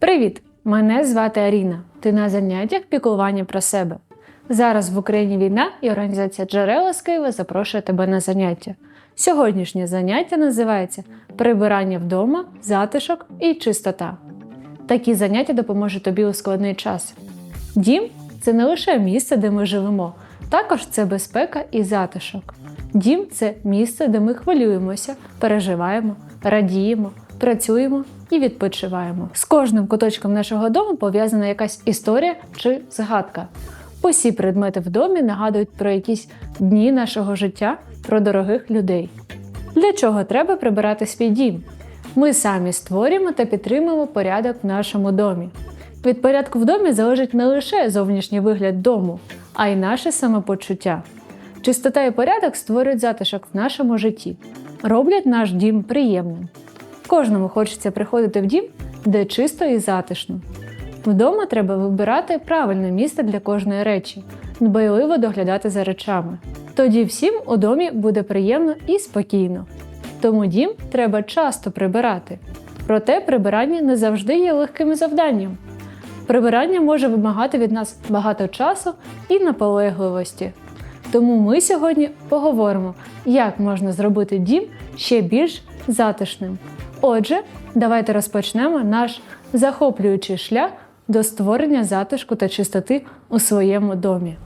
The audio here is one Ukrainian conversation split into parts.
Привіт! Мене звати Аріна. Ти на заняттях піклування про себе. Зараз в Україні війна і організація Джерела з Києва запрошує тебе на заняття. Сьогоднішнє заняття називається Прибирання вдома, затишок і чистота. Такі заняття допоможуть тобі у складний час. Дім це не лише місце, де ми живемо, також це безпека і затишок. Дім це місце, де ми хвилюємося, переживаємо, радіємо, працюємо і відпочиваємо. З кожним куточком нашого дому пов'язана якась історія чи згадка. Усі предмети в домі нагадують про якісь дні нашого життя, про дорогих людей. Для чого треба прибирати свій дім? Ми самі створюємо та підтримуємо порядок в нашому домі. Від порядку в домі залежить не лише зовнішній вигляд дому, а й наше самопочуття. Чистота і порядок створюють затишок в нашому житті, роблять наш дім приємним. Кожному хочеться приходити в дім, де чисто і затишно. Вдома треба вибирати правильне місце для кожної речі, дбайливо доглядати за речами. Тоді всім у домі буде приємно і спокійно. Тому дім треба часто прибирати. Проте прибирання не завжди є легким завданням. Прибирання може вимагати від нас багато часу і наполегливості. Тому ми сьогодні поговоримо, як можна зробити дім ще більш затишним. Отже, давайте розпочнемо наш захоплюючий шлях до створення затишку та чистоти у своєму домі.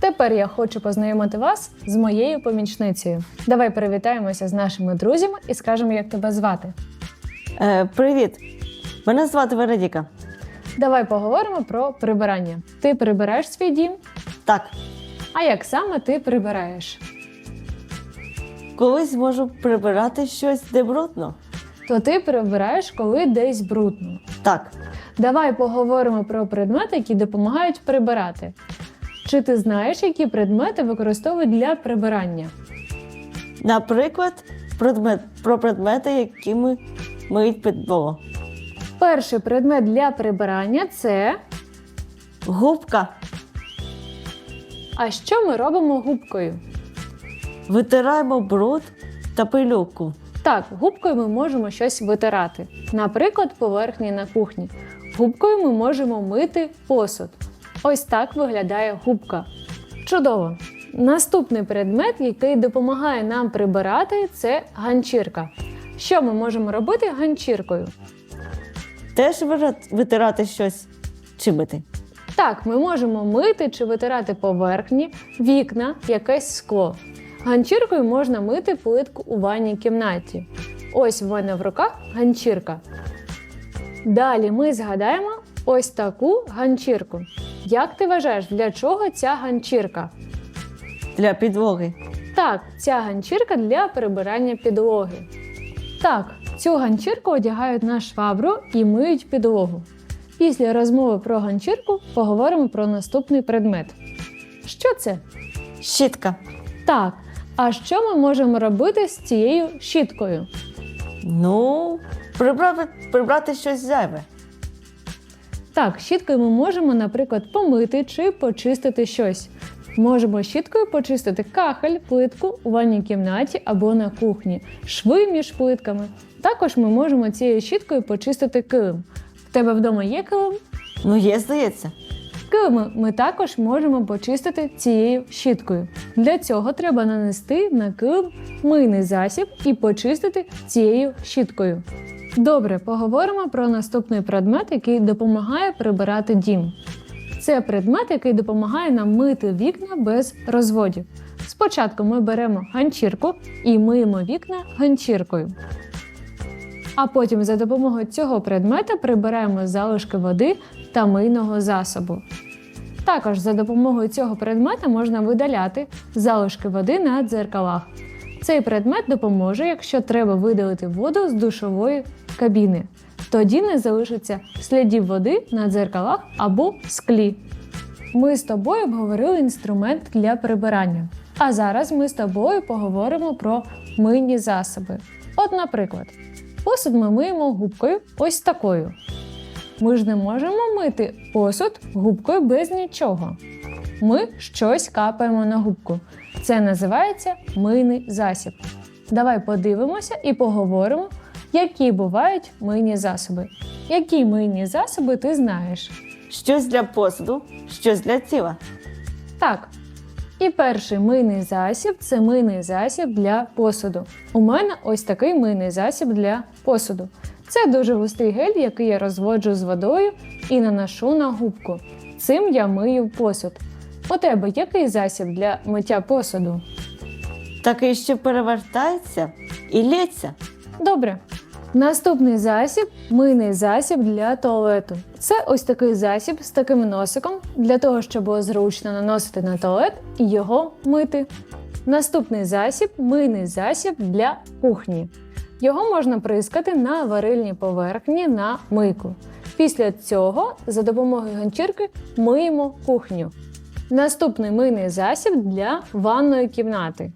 Тепер я хочу познайомити вас з моєю помічницею. Давай привітаємося з нашими друзями і скажемо, як тебе звати. Е, привіт! Мене звати Вероніка. Давай поговоримо про прибирання. Ти прибираєш свій дім, Так, а як саме ти прибираєш? Колись можу прибирати щось, де брудно. То ти прибираєш, коли десь брудно. Так, Давай поговоримо про предмети, які допомагають прибирати. Чи ти знаєш, які предмети використовують для прибирання? наприклад, предмет, про предмети, якими миють підлогу. Перший предмет для прибирання це. Губка А що ми робимо губкою? Витираємо бруд та пилюку. Так, губкою ми можемо щось витирати, наприклад, поверхні на кухні. Губкою ми можемо мити посуд. Ось так виглядає губка. Чудово! Наступний предмет, який допомагає нам прибирати, це ганчірка. Що ми можемо робити ганчіркою? Теж витирати щось чи мити. Так, ми можемо мити чи витирати поверхні, вікна, якесь скло. Ганчіркою можна мити плитку у ванній кімнаті. Ось в мене в руках ганчірка. Далі ми згадаємо ось таку ганчірку. Як ти вважаєш, для чого ця ганчірка? Для підлоги. Так, ця ганчірка для прибирання підлоги. Так, цю ганчірку одягають на швабру і миють підлогу. Після розмови про ганчірку поговоримо про наступний предмет. Що це? Щітка. Так. А що ми можемо робити з цією щіткою? Ну, прибрати, прибрати щось зайве. Так, щіткою ми можемо, наприклад, помити чи почистити щось. Можемо щіткою почистити кахель, плитку у ванній кімнаті або на кухні, шви між плитками. Також ми можемо цією щіткою почистити килим. В тебе вдома є килим? Ну, є, здається. Килими ми також можемо почистити цією щіткою. Для цього треба нанести на килим мийний засіб і почистити цією щіткою. Добре, поговоримо про наступний предмет, який допомагає прибирати дім. Це предмет, який допомагає нам мити вікна без розводів. Спочатку ми беремо ганчірку і миємо вікна ганчіркою. А потім за допомогою цього предмета прибираємо залишки води та мийного засобу. Також за допомогою цього предмета можна видаляти залишки води на дзеркалах. Цей предмет допоможе, якщо треба видалити воду з душової кабіни. Тоді не залишиться слідів води на дзеркалах або склі. Ми з тобою обговорили інструмент для прибирання. А зараз ми з тобою поговоримо про мийні засоби. От, наприклад, посуд ми миємо губкою ось такою. Ми ж не можемо мити посуд губкою без нічого. Ми щось капаємо на губку. Це називається мийний засіб. Давай подивимося і поговоримо, які бувають мийні засоби. які мийні засоби ти знаєш? Щось для посуду, щось для тіла. Так. І перший мийний засіб це мийний засіб для посуду. У мене ось такий мийний засіб для посуду. Це дуже густий гель, який я розводжу з водою і наношу на губку. Цим я мию посуд. У тебе який засіб для миття посуду? Такий, що перевертається і лється. Добре. Наступний засіб мийний засіб для туалету. Це ось такий засіб з таким носиком для того, щоб було зручно наносити на туалет і його мити. Наступний засіб мийний засіб для кухні. Його можна прискати на варильній поверхні на мийку. Після цього за допомогою ганчірки миємо кухню. Наступний мийний засіб для ванної кімнати.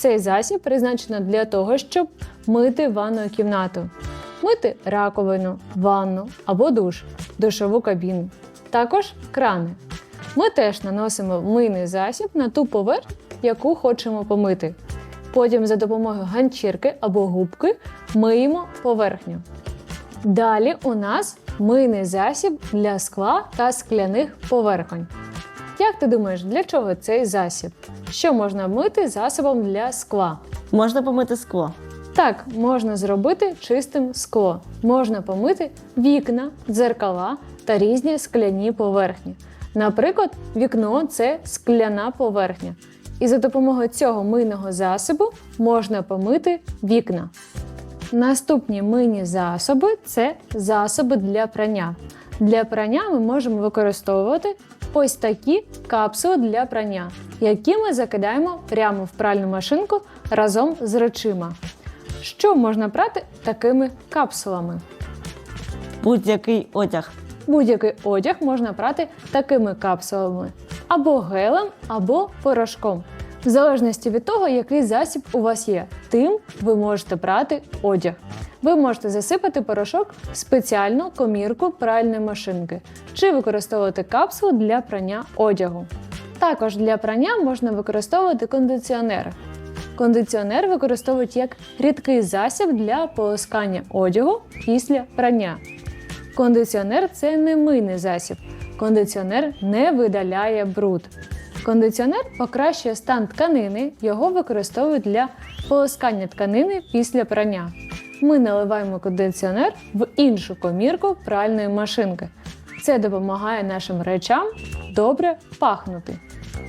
Цей засіб призначено для того, щоб мити ванну кімнату, мити раковину, ванну або душ, душову кабіну. Також крани. Ми теж наносимо мийний засіб на ту поверхню, яку хочемо помити. Потім за допомогою ганчірки або губки миємо поверхню. Далі у нас мийний засіб для скла та скляних поверхонь. Як ти думаєш, для чого цей засіб? Що можна мити засобом для скла? Можна помити скло. Так, можна зробити чистим скло. Можна помити вікна, дзеркала та різні скляні поверхні. Наприклад, вікно це скляна поверхня. І за допомогою цього мийного засобу можна помити вікна. Наступні мийні засоби це засоби для прання. Для прання ми можемо використовувати ось такі капсули для прання, які ми закидаємо прямо в пральну машинку разом з речима. Що можна прати такими капсулами? Будь-який одяг. Будь-який одяг можна прати такими капсулами або гелем, або порошком. В залежності від того, який засіб у вас є, тим ви можете прати одяг. Ви можете засипати порошок в спеціальну комірку пральної машинки чи використовувати капсулу для прання одягу. Також для прання можна використовувати кондиціонер. Кондиціонер використовують як рідкий засіб для полоскання одягу після прання. Кондиціонер це не мийний засіб. Кондиціонер не видаляє бруд. Кондиціонер покращує стан тканини, його використовують для полоскання тканини після прання. Ми наливаємо кондиціонер в іншу комірку пральної машинки. Це допомагає нашим речам добре пахнути.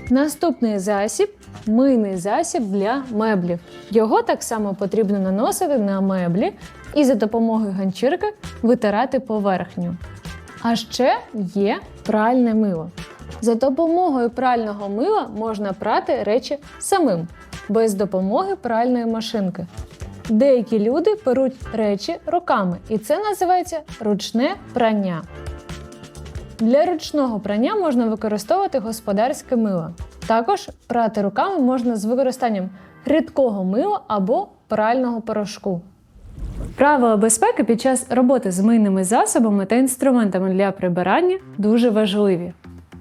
Наступний засіб мийний засіб для меблів. Його так само потрібно наносити на меблі і за допомогою ганчірки витирати поверхню. А ще є пральне мило. За допомогою прального мила можна прати речі самим, без допомоги пральної машинки. Деякі люди перуть речі руками, і це називається ручне прання. Для ручного прання можна використовувати господарське мило. Також прати руками можна з використанням рідкого мила або прального порошку. Правила безпеки під час роботи з мийними засобами та інструментами для прибирання дуже важливі.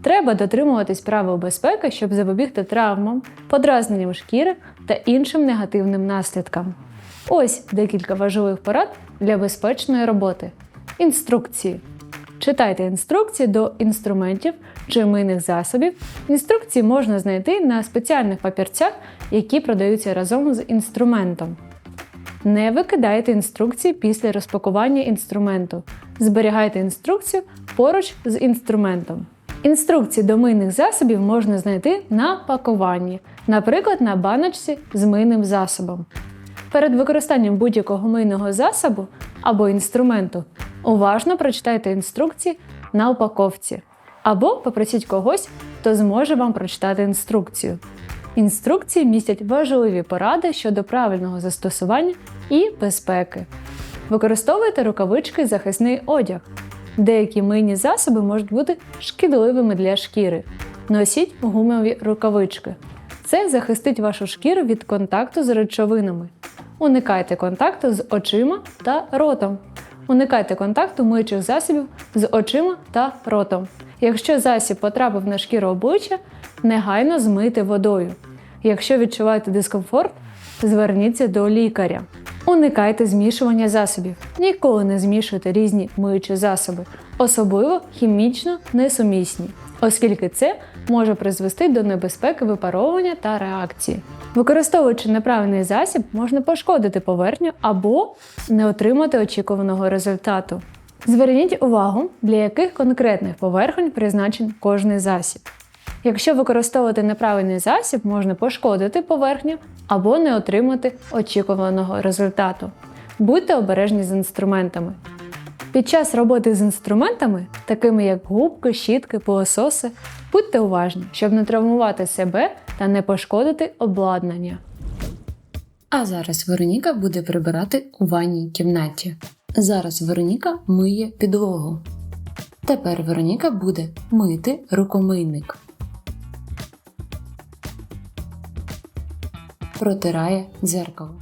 Треба дотримуватись правил безпеки, щоб запобігти травмам, подразненням шкіри та іншим негативним наслідкам. Ось декілька важливих порад для безпечної роботи. Інструкції. Читайте інструкції до інструментів чи мийних засобів. Інструкції можна знайти на спеціальних папірцях, які продаються разом з інструментом. Не викидайте інструкції після розпакування інструменту. Зберігайте інструкцію поруч з інструментом. Інструкції до мийних засобів можна знайти на пакуванні, наприклад, на баночці з мийним засобом. Перед використанням будь-якого мийного засобу або інструменту уважно прочитайте інструкції на упаковці або попросіть когось, хто зможе вам прочитати інструкцію. Інструкції містять важливі поради щодо правильного застосування і безпеки. Використовуйте рукавички захисний одяг. Деякі мийні засоби можуть бути шкідливими для шкіри. Носіть гумові рукавички. Це захистить вашу шкіру від контакту з речовинами. Уникайте контакту з очима та ротом. Уникайте контакту миючих засобів з очима та ротом. Якщо засіб потрапив на шкіру обличчя, негайно змийте водою. Якщо відчуваєте дискомфорт, зверніться до лікаря. Уникайте змішування засобів. Ніколи не змішуйте різні миючі засоби, особливо хімічно несумісні, оскільки це може призвести до небезпеки випаровування та реакції. Використовуючи неправильний засіб, можна пошкодити поверхню або не отримати очікуваного результату. Зверніть увагу, для яких конкретних поверхонь призначен кожний засіб. Якщо використовувати неправильний засіб, можна пошкодити поверхню або не отримати очікуваного результату. Будьте обережні з інструментами. Під час роботи з інструментами, такими як губки, щітки, пилососи, будьте уважні, щоб не травмувати себе та не пошкодити обладнання. А зараз Вероніка буде прибирати у ванній кімнаті. Зараз Вероніка миє підлогу. Тепер Вероніка буде мити рукомийник. Протирає дзеркало.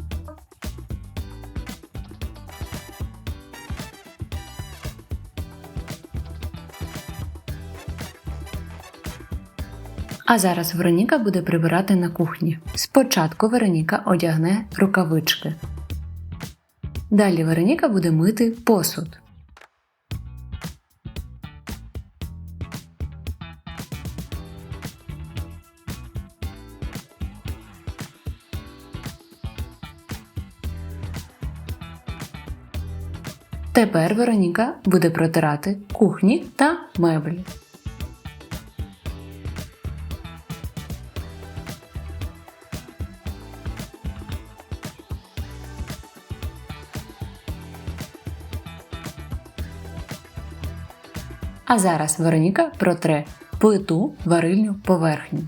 А зараз Вероніка буде прибирати на кухні. Спочатку Вероніка одягне рукавички. Далі Вероніка буде мити посуд. Тепер Вероніка буде протирати кухні та меблі. А зараз Вероніка протре плиту варильню поверхню.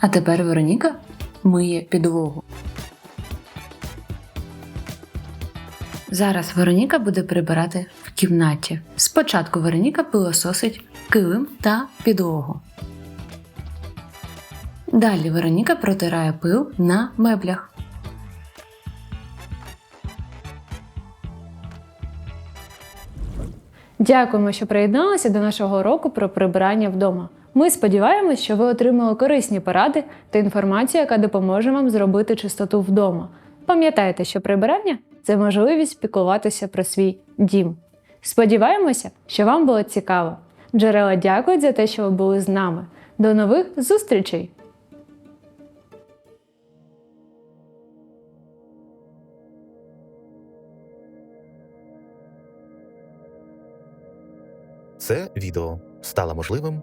А тепер Вероніка миє підлогу. Зараз Вероніка буде прибирати в кімнаті. Спочатку Вероніка пилососить килим та підлогу. Далі Вероніка протирає пил на меблях. Дякуємо, що приєдналися до нашого уроку про прибирання вдома. Ми сподіваємось, що ви отримали корисні поради та інформацію, яка допоможе вам зробити чистоту вдома. Пам'ятайте, що прибирання це можливість піклуватися про свій дім. Сподіваємося, що вам було цікаво. Джерела дякують за те, що ви були з нами. До нових зустрічей! Це відео стало можливим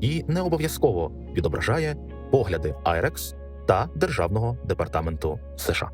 і не обов'язково відображає погляди IREX та Державного департаменту США.